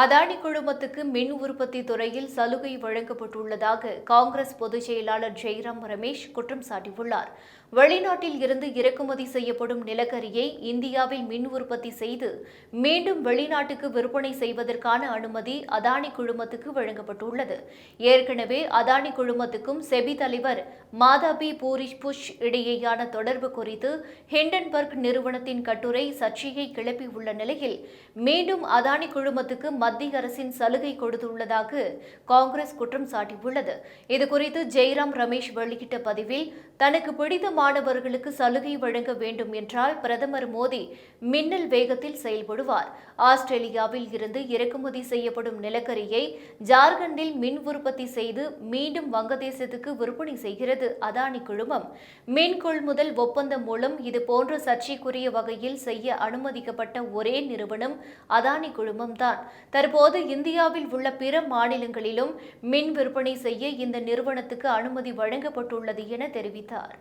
Adani குழுமத்துக்கு மின் உற்பத்தி துறையில் சலுகை வழங்கப்பட்டுள்ளதாக காங்கிரஸ் பொதுச் செயலாளர் ஜெய்ராம் ரமேஷ் குற்றம் சாட்டியுள்ளார். வெளிநாட்டில் இருந்து இறக்குமதி செய்யப்படும் நிலக்கரியை இந்தியாவில் மின் உற்பத்தி செய்து மீண்டும் வெளிநாட்டுக்கு விற்பனை செய்வதற்கான அனுமதி அதானி குழுமத்துக்கு வழங்கப்பட்டுள்ளது. ஏற்கனவே அதானி குழுமத்துக்கும் செபி தலைவர் மாதாபி பூரிஷ் புஷ் இடையேயான தொடர்பு குறித்து ஹிண்டன்பர்க் நிறுவனத்தின் கட்டுரை சர்ச்சையை கிளப்பியுள்ள நிலையில் மீண்டும் அதானி குழுமத்துக்கு மத்திய அரசின் சலுகை கொடுத்துள்ளதாக காங்கிரஸ் குற்றம் சாட்டியுள்ளது. இதுகுறித்து ஜெய்ராம் ரமேஷ் வெளியிட்ட பதிவில் தனக்கு பிடித்த மாணவர்களுக்கு சலுகை வழங்க வேண்டும் என்றால் பிரதமர் மோடி மின்னல் வேகத்தில் செயல்படுவார். ஆஸ்திரேலியாவில் இருந்து இறக்குமதி செய்யப்படும் நிலக்கரியை ஜார்க்கண்டில் மின் உற்பத்தி செய்து மீண்டும் வங்கதேசத்துக்கு விற்பனை செய்கிறது. அதானி குழுமம். மின் கொள்முதல் ஒப்பந்தம் மூலம் இது போன்ற சர்ச்சைக்குரிய வகையில் செய்ய அனுமதிக்கப்பட்ட ஒரே நிறுவனம் அதானி குழுமம் தான். தற்போது இந்தியாவில் உள்ள பிற மாநிலங்களிலும் மின் விற்பனை செய்ய இந்த நிறுவனத்துக்கு அனுமதி வழங்கப்பட்டுள்ளது என தெரிவித்தார்.